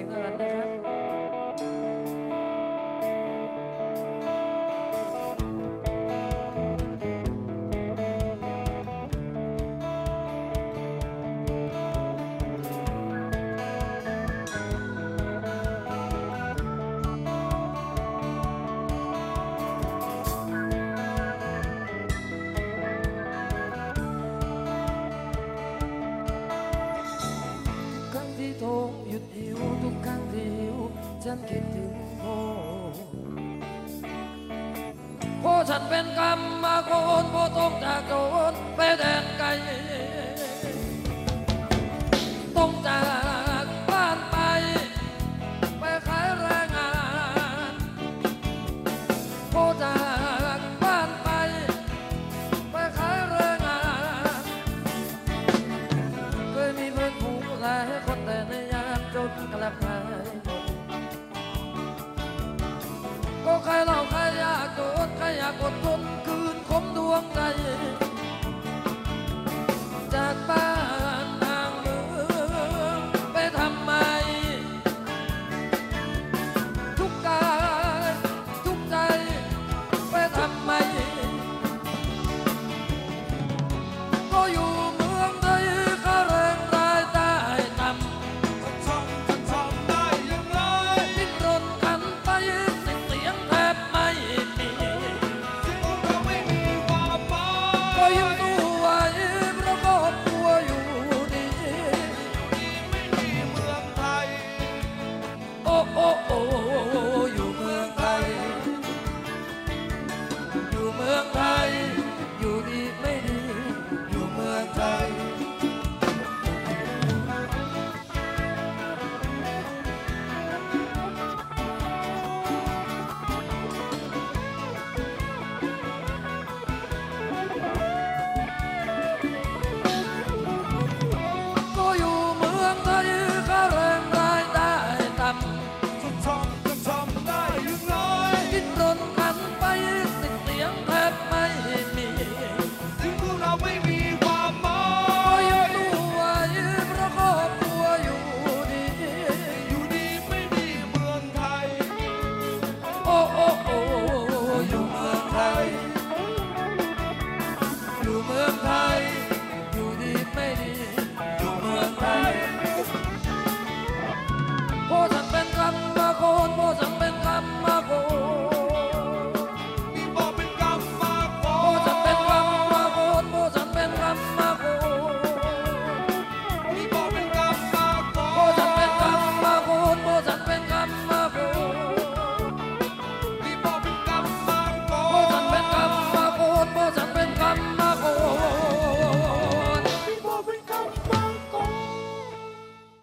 每个人，每。 ดหิวทุกครั้งที่หิวฉันคิดถึงพ่อพ่อฉันเป็นกรรมมาโกนพ่อต้องจากโจรไปแดนไกล club